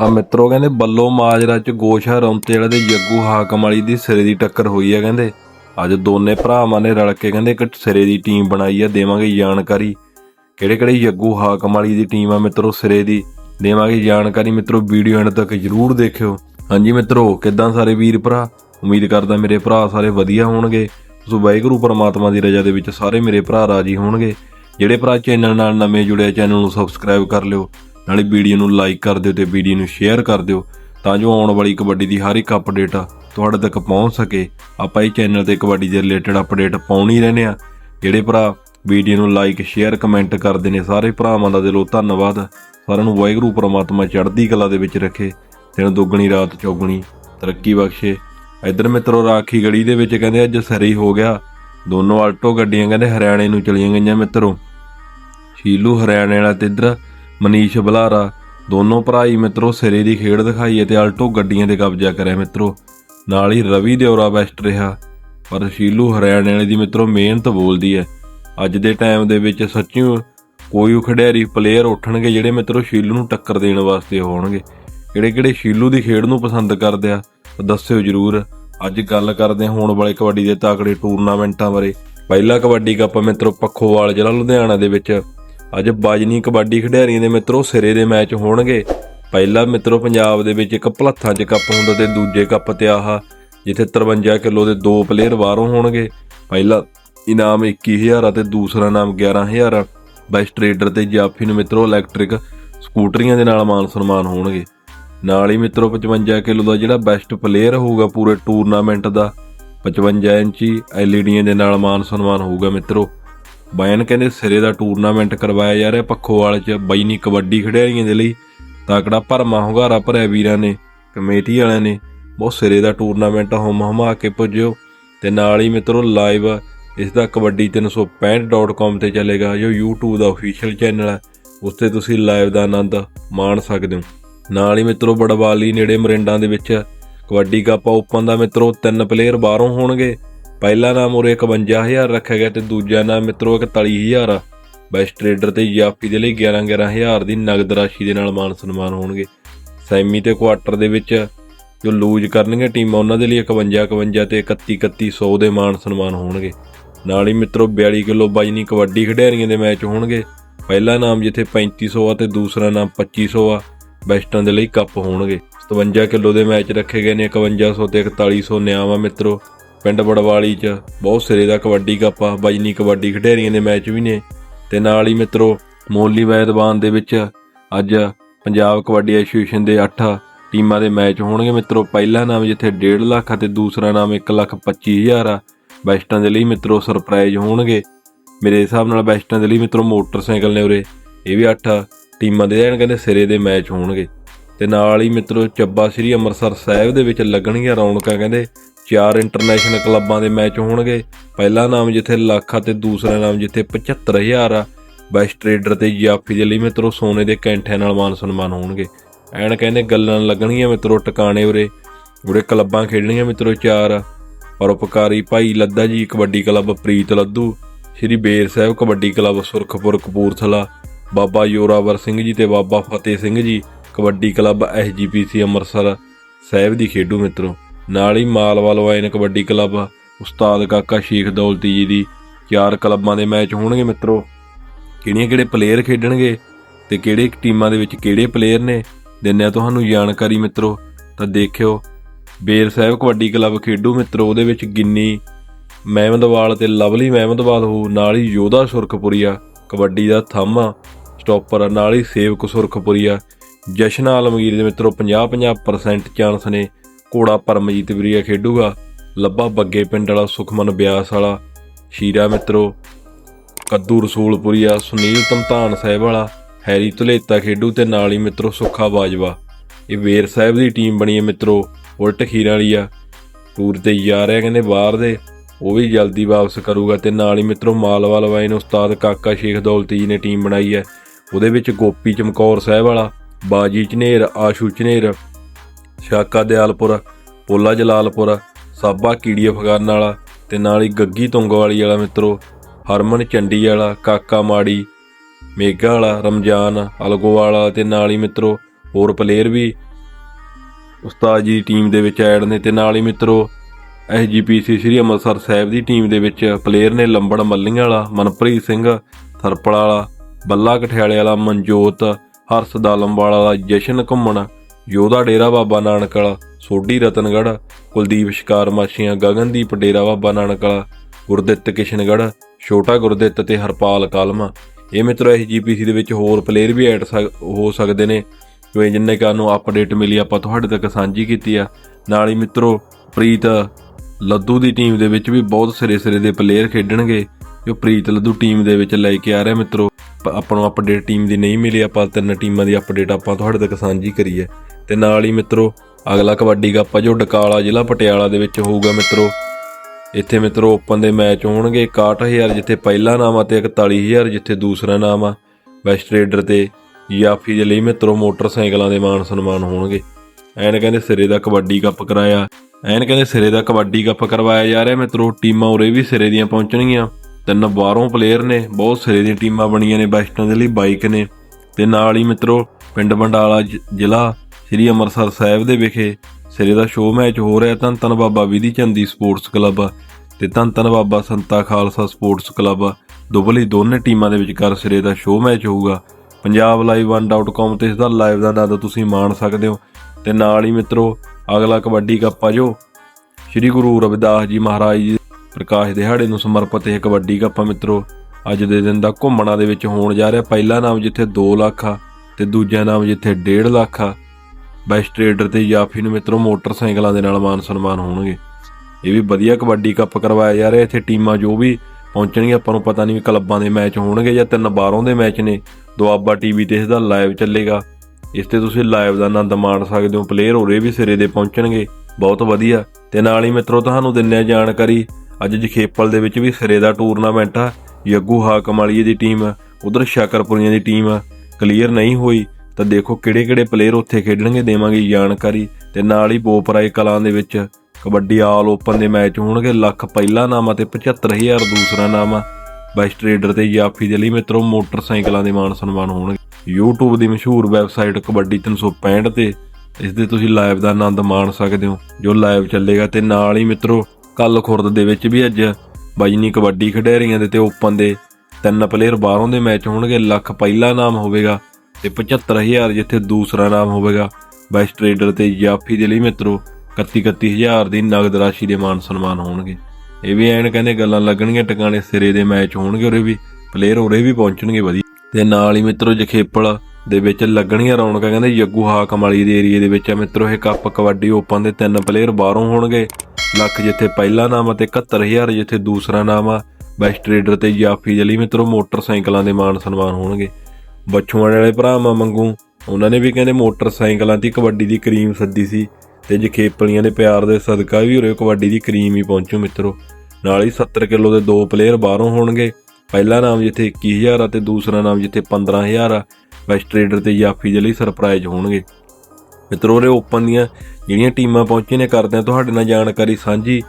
ਆ ਮਿੱਤਰੋ ਕਹਿੰਦੇ ਬੱਲੋ ਮਾਜਰਾ ਚ ਗੋਸ਼ਾ ਰੌਂਤੇ ਵਾਲੇ ਜੱਗੂ ਹਾਕਮ ਵਾਲੀ ਦੀ ਸਿਰੇ ਦੀ ਟੱਕਰ ਹੋਈ ਹੈ ਕਹਿੰਦੇ। ਅੱਜ ਦੋਨੇ ਭਰਾਵਾਂ ਨੇ ਰਲ ਕੇ ਕਹਿੰਦੇ ਇੱਕ ਸਿਰੇ ਦੀ ਟੀਮ ਬਣਾਈ ਆ, ਦੇਵਾਂਗੇ ਜਾਣਕਾਰੀ। ਕਿਹੜੇ ਕਿਹੜੇ ਜੱਗੂ ਹਾਕਮ ਵਾਲੀ ਦੀ ਟੀਮ ਆ ਮਿੱਤਰੋ ਸਿਰੇ ਦੀ, ਦੇਵਾਂਗੇ ਜਾਣਕਾਰੀ। ਮਿੱਤਰੋ ਵੀਡੀਓ ਐਂਡ ਤੱਕ ਜਰੂਰ ਦੇਖਿਓ। ਹਾਂਜੀ ਮਿੱਤਰੋ, ਕਿੱਦਾਂ ਸਾਰੇ ਵੀਰ ਭਰਾ? ਉਮੀਦ ਕਰਦਾ ਮੇਰੇ ਭਰਾ ਸਾਰੇ ਵਧੀਆ ਹੋਣਗੇ। ਸੋ ਵਾਹਿਗੁਰੂ ਪਰਮਾਤਮਾ ਦੀ ਰਜ਼ਾ ਦੇ ਵਿੱਚ ਸਾਰੇ ਮੇਰੇ ਭਰਾ ਰਾਜੀ ਹੋਣਗੇ। ਜਿਹੜੇ ਭਰਾ ਚੈਨਲ ਨਾਲ ਨਵੇਂ ਜੁੜਿਆ, ਚੈਨਲ ਨੂੰ ਸਬਸਕ੍ਰਾਈਬ ਕਰ ਲਿਓ। ਨਾਲੇ ਵੀਡੀਓ ਨੂੰ ਲਾਈਕ ਕਰ ਦਿਓ ਤੇ ਵੀਡੀਓ ਨੂੰ ਸ਼ੇਅਰ ਕਰ ਦਿਓ ਤਾਂ ਜੋ ਆਉਣ ਵਾਲੀ ਕਬੱਡੀ ਦੀ ਹਰ ਇੱਕ ਅਪਡੇਟ ਤੁਹਾਡੇ ਤੱਕ ਪਹੁੰਚ ਸਕੇ। ਆਪਾਂ ਇਹ ਚੈਨਲ ਤੇ ਕਬੱਡੀ ਦੇ ਰਿਲੇਟਡ ਅਪਡੇਟ ਪਾਉਣੀ ਰਹਿੰਦੇ ਆ ਜਿਹੜੇ ਭਰਾ ਵੀਡੀਓ ਨੂੰ ਲਾਈਕ ਸ਼ੇਅਰ ਕਮੈਂਟ ਕਰਦੇ ਨੇ ਸਾਰੇ ਭਰਾਵਾਂ ਦਾ ਦਿਲੋਂ ਧੰਨਵਾਦ। ਸਾਰਿਆਂ ਨੂੰ ਵਾਹਿਗੁਰੂ ਪ੍ਰਮਾਤਮਾ ਚੜ੍ਹਦੀ ਕਲਾ ਦੇ ਵਿੱਚ ਰੱਖੇ। ਦਿਨ ਦੁੱਗਣੀ, ਰਾਤ ਚੌਗਣੀ। ਤਰੱਕੀ ਬਖਸ਼ੇ। ਇਧਰ ਮਿੱਤਰੋ, ਰਾਖੀ ਗੜੀ ਦੇ ਵਿੱਚ ਕਹਿੰਦੇ ਅੱਜ ਸਰੀ ਹੋ ਗਿਆ। ਦੋਨੋਂ ਆਲਟੋ ਗੱਡੀਆਂ ਕਹਿੰਦੇ ਹਰਿਆਣੇ ਨੂੰ ਚਲੀਆਂ ਗਈਆਂ ਮਿੱਤਰੋ। ਸ਼ੀਲੂ ਹਰਿਆਣੇ ਵਾਲਾ ਤੇ ਇਧਰ ਮਨੀਸ਼ ਬਲਾਰਾ, ਦੋਨੋਂ ਭਰਾ ਹੀ ਮਿੱਤਰੋ ਸਿਰੇ ਦੀ ਖੇਡ ਦਿਖਾਈ ਹੈ ਤੇ ਆਲਟੋ ਗੱਡੀਆਂ ਤੇ ਕਬਜ਼ਾ ਕਰਿਆ ਮਿੱਤਰੋ। ਨਾਲ ਹੀ ਰਵੀ ਦਿਉਰਾ ਬੈਸਟ ਰਿਹਾ, ਪਰ ਸ਼ੀਲੂ ਹਰਿਆਣੇ ਵਾਲੇ ਦੀ ਮਿੱਤਰੋ ਮਿਹਨਤ ਬੋਲਦੀ ਹੈ। ਅੱਜ ਦੇ ਟਾਈਮ ਦੇ ਵਿੱਚ ਸੱਚੀ ਕੋਈ ਖਿਡਾਰੀ ਪਲੇਅਰ ਉੱਠਣਗੇ ਜਿਹੜੇ ਮਿੱਤਰੋ ਸ਼ੀਲੂ ਨੂੰ ਟੱਕਰ ਦੇਣ ਵਾਸਤੇ ਹੋਣਗੇ। ਕਿਹੜੇ ਕਿਹੜੇ ਸ਼ੀਲੂ ਦੀ ਖੇਡ ਨੂੰ ਪਸੰਦ ਕਰਦੇ ਆ ਦੱਸਿਓ ਜਰੂਰ। ਅੱਜ ਗੱਲ ਕਰਦੇ ਹਾਂ ਹੋਣ ਵਾਲੇ ਕਬੱਡੀ ਦੇ ਤਾਕੜੇ ਟੂਰਨਾਮੈਂਟਾਂ ਬਾਰੇ। ਪਹਿਲਾ ਕਬੱਡੀ ਕੱਪ ਮਿੱਤਰੋ ਪੱਖੋਵਾਲ ਜ਼ਿਲ੍ਹਾ ਲੁਧਿਆਣਾ ਦੇ ਵਿੱਚ। ਅੱਜ ਬਾਜਨੀ ਕਬੱਡੀ ਖਿਡਾਰੀਆਂ ਦੇ ਮਿੱਤਰੋ ਸਿਰੇ ਦੇ ਮੈਚ ਹੋਣਗੇ। ਪਹਿਲਾ ਮਿੱਤਰੋ ਪੰਜਾਬ ਦੇ ਵਿੱਚ ਇੱਕ ਭਲੱਥਾਂ 'ਚ ਕੱਪ ਹੁੰਦਾ ਤੇ ਦੂਜੇ ਕੱਪ ਤੇ ਆਹ, ਜਿੱਥੇ 53 ਕਿਲੋ ਦੇ ਦੋ ਪਲੇਅਰ ਬਾਹਰੋਂ ਹੋਣਗੇ। ਪਹਿਲਾ ਇਨਾਮ 21000 ਆ ਤੇ ਦੂਸਰਾ ਨਾਮ 11000 ਆ। ਬੈਸਟ ਟ੍ਰੇਡਰ ਤੇ ਜਾਫੀ ਨੂੰ ਮਿੱਤਰੋ ਇਲੈਕਟ੍ਰਿਕ ਸਕੂਟਰੀਆਂ ਦੇ ਨਾਲ ਮਾਨ ਸਨਮਾਨ ਹੋਣਗੇ। ਨਾਲ ਹੀ ਮਿੱਤਰੋ 55 ਕਿਲੋ ਦਾ ਜਿਹੜਾ ਬੈਸਟ ਪਲੇਅਰ ਹੋਊਗਾ ਪੂਰੇ ਟੂਰਨਾਮੈਂਟ ਦਾ 55 ਇੰਚੀ ਐਲਈਡੀਆਂ ਦੇ ਨਾਲ ਮਾਨ ਸਨਮਾਨ ਹੋਊਗਾ ਮਿੱਤਰੋ। ਬੈਨ ਕਹਿੰਦੇ ਸਿਰੇ ਦਾ ਟੂਰਨਾਮੈਂਟ ਕਰਵਾਇਆ ਜਾ ਰਿਹਾ ਪੱਖੋਵਾਲ ਚ ਬਈਨੀ ਕਬੱਡੀ ਖਿਡਾਰੀਆਂ ਦੇ ਲਈ। ਤਾਕੜਾ ਭਰਮਾ ਹੁੰਗਾਰਾ ਭਰਿਆ ਵੀਰਾਂ ਨੇ, ਕਮੇਟੀ ਵਾਲਿਆਂ ਨੇ। ਬਹੁਤ ਸਿਰੇ ਦਾ ਟੂਰਨਾਮੈਂਟ ਹਮ ਹਮਾ ਕੇ ਪੁੱਜਿਓ। ਤੇ ਨਾਲ ਹੀ ਮਿੱਤਰੋ ਲਾਈਵ ਇਸ ਦਾ ਕਬੱਡੀ 365.com ਤੇ ਚੱਲੇਗਾ, ਜੋ YouTube ਦਾ ਅਫੀਸ਼ੀਅਲ ਚੈਨਲ ਹੈ ਉਸ ਤੇ ਤੁਸੀਂ ਲਾਈਵ ਦਾ ਆਨੰਦ ਮਾਣ ਸਕਦੇ ਹੋ। ਨਾਲ ਹੀ ਮਿੱਤਰੋ, ਬੜਵਾਲੀ ਨੇੜੇ ਮਰਿੰਡਾਂ ਦੇ ਵਿੱਚ ਕਬੱਡੀ ਕੱਪ ਓਪਨ ਦਾ ਮਿੱਤਰੋ, ਤਿੰਨ ਪਲੇਅਰ ਬਾਹਰੋਂ ਹੋਣਗੇ। ਪਹਿਲਾ ਨਾਮ ਉਰੇ 51000 ਰੱਖਿਆ ਗਿਆ ਤੇ ਦੂਜਾ ਨਾਮ ਮਿੱਤਰੋ 41000 ਆ। ਬੈਸਟ ਟ੍ਰੇਡਰ ਤੇ ਜਾਫੀ ਦੇ ਲਈ 11 11000 ਦੀ ਨਗਦ ਰਾਸ਼ੀ ਦੇ ਨਾਲ ਮਾਨ ਸਨਮਾਨ ਹੋਣਗੇ। ਸੈਮੀ ਤੇ ਕੁਆਟਰ ਦੇ ਵਿੱਚ ਜੋ ਲੂਜ਼ ਕਰਨਗੇ ਟੀਮਾਂ ਉਹਨਾਂ ਦੇ ਲਈ 51 51 ਤੇ 31 3100 ਦੇ ਮਾਨ ਸਨਮਾਨ ਹੋਣਗੇ। ਨਾਲ ਹੀ ਮਿੱਤਰੋ 42 ਕਿਲੋ ਬਾਜਨੀ ਕਬੱਡੀ ਖਿਡਾਰੀਆਂ ਦੇ ਮੈਚ ਹੋਣਗੇ। ਪਹਿਲਾ ਨਾਮ ਜਿੱਥੇ 3500 ਆ ਤੇ ਦੂਸਰਾ ਨਾਮ 2500 ਆ, ਬੈਸਟਾਂ ਦੇ ਲਈ ਕੱਪ ਹੋਣਗੇ। 57 ਕਿਲੋ ਦੇ ਮੈਚ ਰੱਖੇ ਗਏ ਨੇ 5100 ਤੇ 4100 ਨਿਆਮ ਆ ਮਿੱਤਰੋ। ਪਿੰਡ ਬੜਵਾਲੀ 'ਚ ਬਹੁਤ ਸਿਰੇ ਦਾ ਕਬੱਡੀ ਕੱਪ ਆ। ਬਾਜਨੀ ਕਬੱਡੀ ਖਿਡਾਰੀਆਂ ਦੇ ਮੈਚ ਵੀ ਨੇ। ਤੇ ਨਾਲ ਹੀ ਮਿੱਤਰੋ, ਮੋਲੀ ਵੈਦਵਾਨ ਦੇ ਵਿੱਚ ਅੱਜ ਪੰਜਾਬ ਕਬੱਡੀ ਐਸੋਸੀਏਸ਼ਨ ਦੇ 8 ਟੀਮਾਂ ਦੇ ਮੈਚ ਹੋਣਗੇ। ਮਿੱਤਰੋ, ਪਹਿਲਾ ਨਾਮ ਜਿੱਥੇ 1.5 ਲੱਖ ਅਤੇ ਦੂਸਰਾ ਨਾਮ 1 ਲੱਖ 25000 ਆ। ਬੈਸਟਾਂ ਦੇ ਲਈ ਮਿੱਤਰੋ ਸਰਪ੍ਰਾਈਜ਼ ਹੋਣਗੇ। ਮੇਰੇ ਹਿਸਾਬ ਨਾਲ ਬੈਸਟਾਂ ਦੇ ਲਈ ਮਿੱਤਰੋ ਮੋਟਰਸਾਈਕਲ ਨੇ ਉਰੇ। ਇਹ ਵੀ 8 ਟੀਮਾਂ ਦੇ ਦੇਣ ਕਹਿੰਦੇ ਸਿਰੇ ਦੇ ਮੈਚ ਹੋਣਗੇ। ਤੇ ਨਾਲ ਹੀ ਮਿੱਤਰੋ, ਚੱਬਾ ਸ੍ਰੀ ਅੰਮ੍ਰਿਤਸਰ ਸਾਹਿਬ ਦੇ ਵਿੱਚ ਲੱਗਣਗੀਆਂ ਰੌਣਕਾਂ, ਕਹਿੰਦੇ ਚਾਰ ਇੰਟਰਨੈਸ਼ਨਲ ਕਲੱਬਾਂ ਦੇ ਮੈਚ ਹੋਣਗੇ। ਪਹਿਲਾ ਨਾਮ ਜਿੱਥੇ ਲੱਖ ਆ ਤੇ ਦੂਸਰਾ ਨਾਮ ਜਿੱਥੇ 75000 ਆ। ਬੈਸਟ ਟ੍ਰੇਡਰ ਤੇ ਜਾਫੀ ਦੇ ਲਈ ਮਿੱਤਰੋ, ਸੋਨੇ ਦੇ ਕੈਂਠਿਆਂ ਨਾਲ ਮਾਨ ਸਨਮਾਨ ਹੋਣਗੇ। ਐਨ ਕਹਿੰਦੇ ਗੱਲਾਂ ਲੱਗਣਗੀਆਂ ਮਿੱਤਰੋ, ਟਿਕਾਣੇ ਉਰੇ। ਉਰੇ ਕਲੱਬਾਂ ਖੇਡਣੀਆਂ ਮਿੱਤਰੋ ਚਾਰ। ਪਰਉਪਕਾਰੀ ਭਾਈ ਲੱਦਾ ਜੀ, ਕਬੱਡੀ ਕਲੱਬ ਪ੍ਰੀਤ ਲੱਦੂ, ਸ਼੍ਰੀ ਬੇਰ ਸਾਹਿਬ ਕਬੱਡੀ ਕਲੱਬ ਸੁਰਖਪੁਰ ਕਪੂਰਥਲਾ, ਬਾਬਾ ਯੋਰਾਵਰ ਸਿੰਘ ਜੀ ਤੇ ਬਾਬਾ ਫਤਿਹ ਸਿੰਘ ਜੀ, ਕਬੱਡੀ ਕਲੱਬ ਐਸਜੀਪੀਸੀ ਅੰਮ੍ਰਿਤਸਰ ਸਾਹਿਬ ਦੀ ਖੇਡੂ ਮਿੱਤਰੋ। ਨਾਲ ਹੀ ਮਾਲਵਾ ਵਾਇਨ ਕਬੱਡੀ ਕਲੱਬ। ਉਸਤਾਦ ਕਾਕਾ ਸ਼ੇਖ ਦੌਲਤੀ ਜੀ ਦੀ ਚਾਰ ਕਲੱਬਾਂ ਦੇ ਮੈਚ ਹੋਣਗੇ ਮਿੱਤਰੋ। ਕਿਹੜੀਆਂ ਕਿਹੜੇ ਪਲੇਅਰ ਖੇਡਣਗੇ ਤੇ ਕਿਹੜੇ ਟੀਮਾਂ ਦੇ ਵਿੱਚ ਕਿਹੜੇ ਪਲੇਅਰ ਨੇ ਦਿੰਨੇ ਆ ਤੁਹਾਨੂੰ ਜਾਣਕਾਰੀ ਮਿੱਤਰੋ। ਤਾਂ ਦੇਖਿਓ, ਬੇਰ ਸਾਹਿਬ ਕਬੱਡੀ ਕਲੱਬ ਖੇਡੂ ਮਿੱਤਰੋ, ਉਹਦੇ ਵਿੱਚ ਗਿੰਨੀ, ਮਹਿਮਦਵਾਲ ਤੇ ਲਵਲੀ ਮਹਿਮਦਵਾਲ ਹੋ, ਨਾਲ ਹੀ ਯੋਧਾ ਸੁਰਖਪੁਰੀਆ, ਕਬੱਡੀ ਦਾ ਥੰਮਾ ਸਟਾਪਰ ਨਾਲ ਹੀ ਸੇਵਕ ਸੁਰਖਪੁਰੀਆ। ਜਸ਼ਨ ਆਲਮਗੀਰ ਦੇ ਮਿੱਤਰੋ 50-50% ਚਾਂਸ ਨੇ। ਘੋੜਾ ਪਰਮਜੀਤ ਵੀਰੀਆ ਖੇਡੂਗਾ। ਲੱਭਾ ਬੱਗੇ ਪਿੰਡ ਵਾਲਾ ਸੁਖਮਨ ਬਿਆਸ ਵਾਲਾ। ਸ਼ੀਰਾ ਮਿੱਤਰੋ, ਕੱਦੂ ਰਸੂਲਪੁਰੀਆ ਸੁਨੀਲ ਤਮਤਾਨ ਸਾਹਿਬ ਵਾਲਾ। ਹੈਰੀ ਧੁਲੇਤਾ ਖੇਡੂ ਤੇ ਨਾਲ ਹੀ ਮਿੱਤਰੋ ਸੁੱਖਾ ਬਾਜਵਾ। ਇਹ ਵੇਰ ਸਾਹਿਬ ਦੀ ਟੀਮ ਬਣੀ ਹੈ ਮਿੱਤਰੋ, ਉਲਟ ਖੀਰਾਂ ਵਾਲੀ ਆ। ਟੂਰ ਤੇ ਜਾ ਰਿਹਾ ਕਹਿੰਦੇ ਬਾਹਰ ਦੇ। ਉਹ ਵੀ ਜਲਦੀ ਵਾਪਸ ਕਰੂਗਾ ਤੇ ਨਾਲ ਹੀ ਮਿੱਤਰੋ ਮਾਲਵਾ ਲਵਾਈ ਉਸਤਾਦ ਕਾਕਾ ਸ਼ੇਖ ਦੌਲਤੀ ਜੀ ਨੇ ਟੀਮ ਬਣਾਈ ਹੈ। ਉਹਦੇ ਵਿੱਚ ਗੋਪੀ ਚਮਕੌਰ ਸਾਹਿਬ ਵਾਲਾ, ਬਾਜੀ ਝਨੇਰ, ਆਸ਼ੂ ਚਨੇਰ ਸ਼ਾਕਾ ਦਿਆਲਪੁਰ, ਪੋਲਾ ਜਲਾਲਪੁਰ, ਸਾਬਾ ਕੀੜੀਏ ਫਗਾਨ ਵਾਲਾ ਤੇ ਨਾਲ ਹੀ ਗੱਗੀ ਤੁੰਗਵਾਲੀ ਵਾਲਾ ਮਿੱਤਰੋ, ਹਰਮਨ ਚੰਡੀ ਵਾਲਾ, ਕਾਕਾ ਮਾੜੀ, ਮੇਗਾ ਵਾਲਾ, ਰਮਜ਼ਾਨ, ਅਲਗੋਵਾਲਾ ਤੇ ਨਾਲ ਹੀ ਮਿੱਤਰੋ, ਹੋਰ ਪਲੇਅਰ ਵੀ ਉਸਤਾਦ ਜੀ ਦੀ ਟੀਮ ਦੇ ਵਿੱਚ ਐਡ ਨੇ ਤੇ ਨਾਲ ਹੀ ਮਿੱਤਰੋ ਐਸਜੀਪੀਸੀ ਸ੍ਰੀ ਅੰਮ੍ਰਿਤਸਰ ਸਾਹਿਬ ਦੀ ਟੀਮ ਦੇ ਵਿੱਚ ਪਲੇਅਰ ਨੇ ਲੰਬੜ ਮੱਲੀਆਂ ਵਾਲਾ, ਮਨਪ੍ਰੀਤ ਸਿੰਘ, ਥਰਪੜ ਵਾਲਾ, ਬੱਲਾ ਕਠਿਆਲੇ ਵਾਲਾ, ਮਨਜੋਤ, ਹਰਸ ਦਾਲਮਵਾਲ ਵਾਲਾ, ਜਸ਼ਨ ਘੁੰਮਣ ਯੋਧਾ ਡੇਰਾ ਬਾਬਾ ਨਾਨਕ ਵਾਲਾ, ਸੋਢੀ ਰਤਨਗੜ੍ਹ, ਕੁਲਦੀਪ ਸ਼ਿਕਾਰ ਮਾਛੀਆਂ, ਗਗਨਦੀਪ ਡੇਰਾ ਬਾਬਾ ਨਾਨਕ ਵਾਲਾ, ਗੁਰਦਿੱਤ ਕਿਸ਼ਨਗੜ੍ਹ, ਛੋਟਾ ਗੁਰਦਿੱਤ ਤੇ ਹਰਪਾਲ ਕਾਲਮਾ। ਇਹ ਮਿੱਤਰੋ ਐਸਜੀਪੀਸੀ ਦੇ ਵਿੱਚ ਹੋਰ ਪਲੇਅਰ ਵੀ ਐਡ ਹੋ ਸਕਦੇ ਨੇ, ਜੋ ਜਿੰਨੇ ਕਾ ਨੂੰ ਅਪਡੇਟ ਮਿਲੀ, ਆਪਾਂ ਤੁਹਾਡੇ ਤੱਕ ਸਾਂਝੀ ਕੀਤੀ ਆ। ਨਾਲ ਹੀ ਮਿੱਤਰੋ, ਪ੍ਰੀਤ ਲੱਦੂ ਦੀ ਟੀਮ ਦੇ ਵਿੱਚ ਵੀ ਬਹੁਤ ਸਿਰੇ ਸਿਰੇ ਦੇ ਪਲੇਅਰ ਖੇਡਣਗੇ, ਜੋ ਪ੍ਰੀਤ ਲੱਦੂ ਟੀਮ ਦੇ ਵਿੱਚ ਲੈ ਕੇ ਆ ਰਿਹਾ ਮਿੱਤਰੋ। ਆਪਾਂ ਨੂੰ ਅਪਡੇਟ ਟੀਮ ਦੀ ਨਹੀਂ ਮਿਲੀ, ਆਪਾਂ ਤਿੰਨ ਟੀਮਾਂ ਦੀ ਅਪਡੇਟ ਆਪਾਂ ਤੁਹਾਡੇ ਤੱਕ ਸਾਂਝੀ ਕਰੀ ਹੈ ਤੇ ਨਾਲ ਹੀ ਮਿੱਤਰੋ, ਅਗਲਾ ਕਬੱਡੀ ਕੱਪ ਆ ਜੋ ਡਕਾਲਾ ਜ਼ਿਲ੍ਹਾ ਪਟਿਆਲਾ ਦੇ ਵਿੱਚ ਹੋਊਗਾ ਮਿੱਤਰੋ। ਇੱਥੇ ਮਿੱਤਰੋ ਓਪਨ ਦੇ ਮੈਚ ਹੋਣਗੇ 61000 ਜਿੱਥੇ ਪਹਿਲਾ ਨਾਮ ਆ ਤੇ 41000 ਜਿੱਥੇ ਦੂਸਰਾ ਨਾਮ ਆ। ਬੈਸਟ ਰੇਡਰ ਤੇ ਯਾਫੀ ਦੇ ਲਈ ਮਿੱਤਰੋ ਮੋਟਰਸਾਈਕਲਾਂ ਦੇ ਮਾਨ ਸਨਮਾਨ ਹੋਣਗੇ। ਐਨ ਕਹਿੰਦੇ ਸਿਰੇ ਦਾ ਕਬੱਡੀ ਕੱਪ ਕਰਾਇਆ। ਐਨ ਕਹਿੰਦੇ ਸਿਰੇ ਦਾ ਕਬੱਡੀ ਕੱਪ ਕਰਵਾਇਆ ਜਾ ਰਿਹਾ ਮਿੱਤਰੋ। ਟੀਮਾਂ ਉਰੇ ਵੀ ਸਿਰੇ ਦੀਆਂ ਪਹੁੰਚਣਗੀਆਂ। ਤਿੰਨ ਬਾਹਰੋਂ ਪਲੇਅਰ ਨੇ, ਬਹੁਤ ਸਿਰੇ ਦੀਆਂ ਟੀਮਾਂ ਬਣੀਆਂ ਨੇ, ਬੈਸਟਾਂ ਦੇ ਲਈ ਬਾਈਕ ਨੇ। ਤੇ ਨਾਲ ਹੀ ਮਿੱਤਰੋ ਪਿੰਡ ਬੰਡਾਲਾ ਜ਼ਿਲ੍ਹਾ ਸ੍ਰੀ ਅੰਮ੍ਰਿਤਸਰ ਸਾਹਿਬ ਦੇ ਵਿਖੇ ਸਿਰੇ ਦਾ ਸ਼ੋਅ ਮੈਚ ਹੋ ਰਿਹਾ ਧੰਨ ਧੰਨ ਬਾਬਾ ਵਿਧੀ ਚੰਦੀ ਸਪੋਰਟਸ ਕਲੱਬ ਤੇ ਧੰਨ ਧੰਨ ਬਾਬਾ ਸੰਤਾ ਖਾਲਸਾ ਸਪੋਰਟਸ ਕਲੱਬ ਦੁਬਲੀ ਦੋਨੇ ਟੀਮਾਂ ਦੇ ਵਿਚਕਾਰ ਸਿਰੇ ਦਾ ਸ਼ੋਅ ਮੈਚ ਹੋਊਗਾ। ਪੰਜਾਬ ਲਾਈਵ 1.com ਤੇ ਇਸ ਦਾ ਲਾਈਵ ਦਾ ਆਨੰਦ ਤੁਸੀਂ ਮਾਣ ਸਕਦੇ ਹੋ। ਤੇ ਨਾਲ ਹੀ ਮਿੱਤਰੋ, ਅਗਲਾ ਕਬੱਡੀ ਕੱਪ ਆ ਜੋ। ਸ੍ਰੀ ਗੁਰੂ ਰਵਿਦਾਸ ਜੀ ਮਹਾਰਾਜ ਜੀ ਪ੍ਰਕਾਸ਼ ਦਿਹਾੜੇ ਨੂੰ ਸਮਰਪਿਤ ਇਹ ਕਬੱਡੀ ਕੱਪ ਆ ਮਿੱਤਰੋ, ਅੱਜ ਦੇ ਦਿਨ ਦਾ ਘੁੰਮਣਾ ਦੇ ਵਿੱਚ ਹੋਣ ਜਾ ਰਿਹਾ। ਪਹਿਲਾ ਨਾਮ ਜਿੱਥੇ 2 ਲੱਖ ਆ ਤੇ ਦੂਜਾ ਨਾਮ ਜਿੱਥੇ 1.5 ਲੱਖ ਆ। ਬੈਸਟ ਰੇਡਰ ਤੇ ਜਾਂ ਫਿਰ ਮਿੱਤਰੋ ਮੋਟਰਸਾਈਕਲਾਂ ਦੇ ਨਾਲ ਮਾਨ ਸਨਮਾਨ ਹੋਣਗੇ। ਇਹ ਵੀ ਵਧੀਆ ਕਬੱਡੀ ਕੱਪ ਕਰਵਾਇਆ ਜਾ ਰਿਹਾ। ਇੱਥੇ ਟੀਮਾਂ ਜੋ ਵੀ ਪਹੁੰਚਣਗੀਆਂ, ਆਪਾਂ ਨੂੰ ਪਤਾ ਨਹੀਂ ਵੀ ਕਲੱਬਾਂ ਦੇ ਮੈਚ ਹੋਣਗੇ ਜਾਂ ਤਿੰਨ ਬਾਹਰੋਂ ਦੇ ਮੈਚ ਨੇ। ਦੁਆਬਾ ਟੀਵੀ ਤੇ ਇਸ ਦਾ ਲਾਈਵ ਚੱਲੇਗਾ। ਇਸ ਤੇ ਤੁਸੀਂ ਲਾਈਵ ਦਾ ਆਨੰਦ ਮਾਣ ਸਕਦੇ ਹੋ। ਪਲੇਅਰ ਹੋਰੇ ਵੀ ਸਿਰੇ ਦੇ ਪਹੁੰਚਣਗੇ। ਬਹੁਤ ਵਧੀਆ। ਤੇ ਨਾਲ ਹੀ ਮਿੱਤਰੋ, ਤੁਹਾਨੂੰ ਦਿੰਨੇ ਆ ਜਾਣਕਾਰੀ। ਅੱਜ ਜਖੇਪਲ ਦੇ ਵਿੱਚ ਵੀ ਸਿਰੇ ਦਾ ਟੂਰਨਾਮੈਂਟ ਆ। ਯੱਗੂ ਹਾਕਮ ਵਾਲੀ ਦੀ ਟੀਮ ਉਧਰ ਸ਼ਾਕਰਪੁਰੀਆਂ ਦੀ ਟੀਮ ਕਲੀਅਰ ਨਹੀਂ ਹੋਈ। ਤਾਂ ਦੇਖੋ ਕਿਹੜੇ ਕਿਹੜੇ ਪਲੇਅਰ ਉੱਥੇ ਖੇਡਣਗੇ, ਦੇਵਾਂਗੇ ਜਾਣਕਾਰੀ ਤੇ ਨਾਲ ਹੀ ਬੋਪਰਾਏ ਕਲਾਂ ਦੇ ਵਿੱਚ ਕਬੱਡੀ ਆਲ ਓਪਨ ਦੇ ਮੈਚ ਹੋਣਗੇ, ਲੱਖ ਪਹਿਲਾ ਨਾਮ ਆ ਤੇ 75000 ਦੂਸਰਾ ਨਾਮ। ਆ ਬੈਸਟ ਰੇਡਰ ਤੇ ਯਾਫੀ ਦੇ ਲਈ ਮਿੱਤਰੋ ਮੋਟਰਸਾਈਕਲਾਂ ਦੇ ਮਾਨ ਸਨਮਾਨ ਹੋਣਗੇ। YouTube ਦੀ ਮਸ਼ਹੂਰ ਵੈਬਸਾਈਟ ਕਬੱਡੀ 365 ਤੇ ਇਸ ਦੇ ਤੁਸੀਂ ਲਾਈਵ ਦਾ ਆਨੰਦ ਮਾਣ ਸਕਦੇ ਹੋ, ਜੋ ਲਾਈਵ ਚੱਲੇਗਾ ਤੇ ਨਾਲ ਹੀ ਮਿੱਤਰੋ ਕੱਲ ਖੁਰਦ ਦੇ ਵਿੱਚ ਵੀ ਅੱਜ ਬਾਈਨੀ ਕਬੱਡੀ ਖਿਡਾਰੀਆਂ ਦੇ ਤੇ ਓਪਨ ਦੇ ਤਿੰਨ ਪਲੇਅਰ ਬਾਹਰੋਂ ਦੇ ਮੈਚ ਹੋਣਗੇ, ਲੱਖ ਪਹਿਲਾ ਨਾਮ ਹੋਵੇਗਾ। ਤੇ 75000 ਜਿੱਥੇ ਦੂਸਰਾ ਨਾਮ ਹੋਵੇਗਾ ਬੈਸਟ ਰੇਡਰ ਤੇ ਜਾਫੀ ਦੇ ਲਈ ਮਿੱਤਰੋ 31 31000 ਦੀ ਨਗਦ ਰਾਸ਼ੀ ਦੇ ਮਾਨ ਸਨਮਾਨ ਹੋਣਗੇ। ਇਹ ਵੀ ਐਨ ਕਹਿੰਦੇ ਗੱਲਾਂ ਲੱਗਣਗੀਆਂ, ਟਿਕਾਣੇ ਸਿਰੇ ਦੇ ਮੈਚ ਹੋਣਗੇ ਉਰੇ ਵੀ ਪਲੇਅਰ ਉਰੇ ਵੀ ਪਹੁੰਚਣਗੇ ਵਧੀਆ। ਤੇ ਨਾਲ ਹੀ ਮਿੱਤਰੋ ਜਖੇਪਲ ਦੇ ਵਿੱਚ ਲੱਗਣੀਆਂ ਰੌਣਕਾਂ, ਕਹਿੰਦੇ ਯੱਗੂ ਹਾਕਮ ਵਾਲੀ ਦੇ ਏਰੀਏ ਦੇ ਵਿੱਚ ਆ ਮਿੱਤਰੋ, ਇਹ ਕੱਪ ਕਬੱਡੀ ਓਪਨ ਦੇ ਤਿੰਨ ਪਲੇਅਰ ਬਾਹਰੋਂ ਹੋਣਗੇ। ਲੱਖ ਜਿੱਥੇ ਪਹਿਲਾ ਨਾਮ ਆ ਤੇ 71000 ਜਿੱਥੇ ਦੂਸਰਾ ਨਾਮ ਆ ਬੈਸਟ ਰੇਡਰ ਤੇ ਜਾਫੀ ਦੇ ਲਈ ਮਿੱਤਰੋ ਮੋਟਰਸਾਈਕਲਾਂ ਦੇ ਮਾਨ ਸਨਮਾਨ ਹੋਣਗੇ। ਬੱਚੂਆਂ ਵਾਲੇ ਭਰਾਵਾਂ ਵਾਂਗੂ। ਉਹਨਾਂ ਨੇ ਵੀ ਕਹਿੰਦੇ ਮੋਟਰਸਾਈਕਲਾਂ 'ਤੇ ਕਬੱਡੀ ਦੀ ਕਰੀਮ ਸੱਦੀ ਸੀ ਤੇ ਜਖੇਪਲੀਆਂ ਦੇ ਪਿਆਰ ਦੇ ਸਦਕਾ ਵੀ ਉਰੇ ਕਬੱਡੀ ਦੀ ਕਰੀਮ ਹੀ ਪਹੁੰਚੂ ਮਿੱਤਰੋ। ਨਾਲ ਹੀ 70 ਕਿਲੋ ਦੇ ਦੋ ਪਲੇਅਰ ਬਾਹਰੋਂ ਹੋਣਗੇ। ਪਹਿਲਾ ਨਾਮ ਜਿੱਥੇ 21000 ਆ ਤੇ ਦੂਸਰਾ ਨਾਮ ਜਿੱਥੇ 15000 ਆ। ਵੈਸਟ ਰੇਡਰ ਤੇ ਯਾਫੀ ਦੇ ਲਈ ਸਰਪ੍ਰਾਈਜ਼ ਹੋਣਗੇ। ਮਿੱਤਰੋ ਰੇ ਓਪਨ ਦੀਆਂ ਜਿਹੜੀਆਂ ਟੀਮਾਂ ਪਹੁੰਚੀਆਂ ਨੇ ਕਰਦੇ ਆ ਤੁਹਾਡੇ ਨਾਲ ਜਾਣਕਾਰੀ ਸਾਂਝੀ।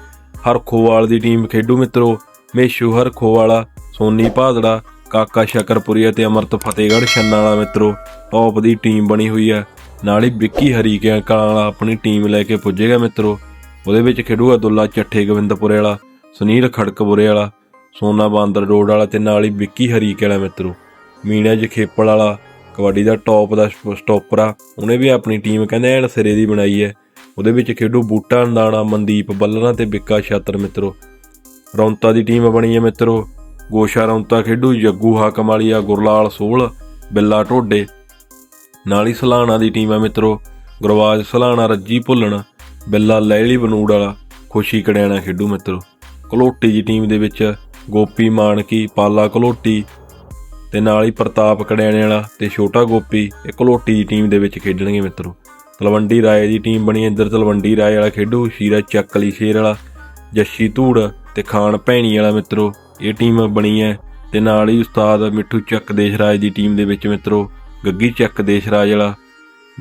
ਹਰਖੋਵਾਲ ਦੀ ਟੀਮ ਖੇਡੂ ਮਿੱਤਰੋ, ਮੇਸ਼ੂ ਹਰਖੋਵਾਲਾ, ਸੋਨੀ ਭਾਦੜਾ ਕਾਕਾ ਸ਼ਕਰਪੁਰੀਆ ਅਤੇ ਅਮਰਤ ਫਤਿਹਗੜ੍ਹ ਛੰਨਾ ਵਾਲਾ ਮਿੱਤਰੋ ਟੌਪ ਦੀ ਟੀਮ ਬਣੀ ਹੋਈ ਹੈ। ਨਾਲ ਹੀ ਵਿੱਕੀ ਹਰੀਕਿਆਂ ਕਲਾਂ ਵਾਲਾ ਆਪਣੀ ਟੀਮ ਲੈ ਕੇ ਪੁੱਜੇਗਾ ਮਿੱਤਰੋ। ਉਹਦੇ ਵਿੱਚ ਖੇਡੂਗਾ ਦੁੱਲਾ ਚੱਠੇ ਗੋਬਿੰਦਪੁਰੇ ਵਾਲਾ, ਸੁਨੀਲ ਖੜਕਪੁਰੇ ਵਾਲਾ, ਸੋਨਾ ਬਾਂਦਰ ਰੋਡ ਵਾਲਾ ਤੇ ਨਾਲ ਹੀ ਵਿੱਕੀ ਹਰੀਕੇ ਵਾਲਾ ਮਿੱਤਰੋ। ਮੀਨਾ ਜਖੇਪਲ ਵਾਲਾ, ਕਬੱਡੀ ਦਾ ਟੌਪ ਦਾ ਸਪ- ਸਟਾਪਰ ਆ। ਉਹਨੇ ਵੀ ਆਪਣੀ ਟੀਮ ਕਹਿੰਦੇ ਐਨ ਸਿਰੇ ਦੀ ਬਣਾਈ ਹੈ। ਉਹਦੇ ਵਿੱਚ ਖੇਡੂ ਬੂਟਾ, ਅੰਦਾਣਾ, ਮਨਦੀਪ ਬੱਲਰਾਂ ਤੇ ਬਿੱਕਾ ਛਾਤਰ ਮਿੱਤਰੋ। ਰੌਂਤਾ ਦੀ ਟੀਮ ਬਣੀ ਹੈ ਮਿੱਤਰੋ। ਗੋਸ਼ਾ ਰੌਂਤਾ ਖੇਡੂ, ਜੱਗੂ ਹਾਕਮ ਵਾਲੀਆ ਗੁਰਲਾਲ ਸੋਹਲ, ਬਿੱਲਾ ਢੋਡੇ। ਨਾਲ ਹੀ ਸਲਾਣਾ ਦੀ ਟੀਮ ਆ ਮਿੱਤਰੋ ਗੁਰਵਾਜ ਸਲਾਣਾ, ਰੱਜੀ ਭੁੱਲਣ, ਬਿੱਲਾ ਲੈਲੀ ਬਨੂੜ ਵਾਲਾ, ਖੁਸ਼ੀ ਕੜਿਆਣਾ ਖੇਡੂ ਮਿੱਤਰੋ। ਕਲੋਟੀ ਦੀ ਟੀਮ ਦੇ ਵਿੱਚ ਗੋਪੀ ਮਾਨਕੀ, ਪਾਲਾ ਕਲੋਟੀ ਤੇ ਨਾਲ ਹੀ ਪ੍ਰਤਾਪ ਕੜਿਆਣੇ ਵਾਲਾ ਤੇ ਛੋਟਾ ਗੋਪੀ ਇਹ ਕਲੋਟੀ ਦੀ ਟੀਮ ਦੇ ਵਿੱਚ ਖੇਡਣਗੇ ਮਿੱਤਰੋ। ਤਲਵੰਡੀ ਰਾਏ ਦੀ ਟੀਮ ਬਣੀ ਇੱਧਰ, ਤਲਵੰਡੀ ਰਾਏ ਵਾਲਾ ਖੇਡੂ, ਸ਼ੀਰਾ ਚੱਕਲੀ ਸ਼ੇਰ ਵਾਲਾ, ਜੱਸੀ ਧੂੜ ਤੇ ਖਾਨ ਭੈਣੀ ਵਾਲਾ ਮਿੱਤਰੋ। ਇਹ ਟੀਮ ਬਣੀ ਹੈ ਤੇ ਨਾਲ ਹੀ ਉਸਤਾਦ ਮਿੱਠੂ ਚੱਕ ਦੇਸ਼ਰਾਜ ਦੀ ਟੀਮ ਦੇ ਵਿੱਚ ਮਿੱਤਰੋ, ਗੱਗੀ ਚੱਕ ਦੇਸ਼ਰਾਜ ਵਾਲਾ,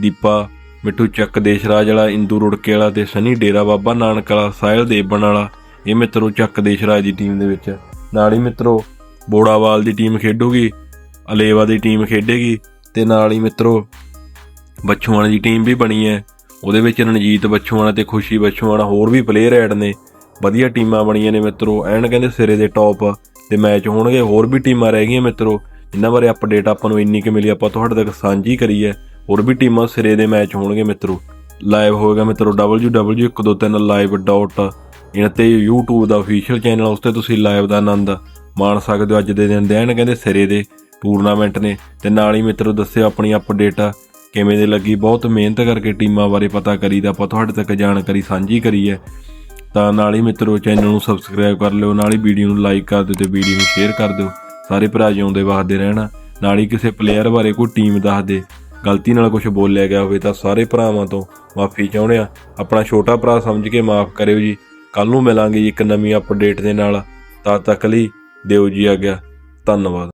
ਦੀਪਾ, ਮਿੱਠੂ ਚੱਕ ਦੇਸ਼ਰਾਜ ਵਾਲਾ, ਇੰਦੂ ਰੁੜਕੇ ਵਾਲਾ ਤੇ ਸਨੀ ਡੇਰਾ ਬਾਬਾ ਨਾਨਕ ਵਾਲਾ, ਸਾਹਿਲ ਦੇਵਬਨ ਵਾਲਾ, ਇਹ ਮਿੱਤਰੋ ਚੱਕ ਦੇਸ਼ਰਾਜ ਦੀ ਟੀਮ ਦੇ ਵਿੱਚ। ਨਾਲ ਹੀ ਮਿੱਤਰੋ, ਬੋੜਾਵਾਲ ਦੀ ਟੀਮ ਖੇਡੂਗੀ, ਅਲੇਵਾ ਦੀ ਟੀਮ ਖੇਡੇਗੀ ਤੇ ਨਾਲ ਹੀ ਮਿੱਤਰੋ, ਬੱਛੂਆਣ ਦੀ ਟੀਮ ਵੀ ਬਣੀ ਹੈ। ਉਹਦੇ ਵਿੱਚ ਰਣਜੀਤ ਬੱਛੂਆਣਾ ਤੇ ਖੁਸ਼ੀ ਬੱਛੂਆਣਾ, ਹੋਰ ਵੀ ਪਲੇਅਰ ਐਡ ਨੇ। ਵਧੀਆ ਟੀਮਾਂ ਬਣੀਆਂ ਨੇ ਮਿੱਤਰੋ। ਐਨ ਕਹਿੰਦੇ ਸਿਰੇ ਦੇ ਟੌਪ ਤੇ ਮੈਚ ਹੋਣਗੇ। ਹੋਰ ਵੀ ਟੀਮਾਂ ਰਹਿ ਗਈਆਂ ਮਿੱਤਰੋ। ਇਹਨਾਂ ਬਾਰੇ ਅਪਡੇਟ ਆਪਾਂ ਨੂੰ ਇੰਨੀ ਕਿ ਮਿਲੀ। ਆਪਾਂ ਤੁਹਾਡੇ ਤੱਕ ਸਾਂਝੀ ਕਰੀ ਹੈ ਹੋਰ ਵੀ ਟੀਮਾਂ ਸਿਰੇ ਦੇ ਮੈਚ ਹੋਣਗੇ ਮਿੱਤਰੋ। ਲਾਈਵ ਹੋਏਗਾ ਮਿੱਤਰੋ www.123.live. ਇਹਨਾਂ ਤੇ YouTube ਦਾ ਅਫੀਸ਼ੀਅਲ ਚੈਨਲ ਉਸ ਤੇ ਤੁਸੀਂ ਲਾਈਵ ਦਾ ਆਨੰਦ ਮਾਣ ਸਕਦੇ ਹੋ ਅੱਜ ਦੇ ਦਿਨ ਦੇ। ਐਨ ਕਹਿੰਦੇ ਸਿਰੇ ਦੇ ਟੂਰਨਾਮੈਂਟ ਨੇ। ਤੇ ਨਾਲ ਹੀ ਮਿੱਤਰੋ ਦੱਸਿਓ ਆਪਣੀ ਅਪਡੇਟ ਕਿਵੇਂ ਦੇ ਲੱਗੀ। ਬਹੁਤ ਮਿਹਨਤ ਕਰਕੇ ਟੀਮਾਂ ਬਾਰੇ ਪਤਾ ਕਰੀ ਤਾਂ ਆਪਾਂ ਤੁਹਾਡੇ ਤੱਕ ਜਾਣਕਾਰੀ ਸਾਂਝੀ ਕਰੀ ਹੈ ਤਾਂ ਨਾਲ ਹੀ ਮਿੱਤਰੋ ਚੈਨਲ ਨੂੰ ਸਬਸਕ੍ਰਾਈਬ ਕਰ ਲਿਓ, ਨਾਲ ਹੀ ਵੀਡੀਓ ਨੂੰ ਲਾਈਕ ਕਰ ਦਿਓ ਤੇ ਵੀਡੀਓ ਨੂੰ ਸ਼ੇਅਰ ਕਰ ਦਿਓ। ਸਾਰੇ ਭਰਾ ਜਿਉਂਦੇ ਵਸਦੇ ਰਹਿਣਾ, ਨਾਲ ਹੀ ਕਿਸੇ ਪਲੇਅਰ ਬਾਰੇ ਕੋਈ ਟੀਮ ਦੱਸ ਦੇ। ਗਲਤੀ ਨਾਲ ਕੁਝ ਬੋਲਿਆ ਗਿਆ ਹੋਵੇ ਤਾਂ ਸਾਰੇ ਭਰਾਵਾਂ ਤੋਂ ਮਾਫੀ ਚਾਹੁੰਦੇ ਆ। ਆਪਣਾ ਛੋਟਾ ਭਰਾ ਸਮਝ ਕੇ ਮਾਫ ਕਰਿਓ ਜੀ। ਕੱਲ ਨੂੰ ਮਿਲਾਂਗੇ ਜੀ ਇੱਕ ਨਵੀਂ ਅਪਡੇਟ ਦੇ ਨਾਲ। ਤਦ ਤੱਕ ਲਈ ਦਿਓ ਜੀ ਆ ਗਿਆ ਧੰਨਵਾਦ।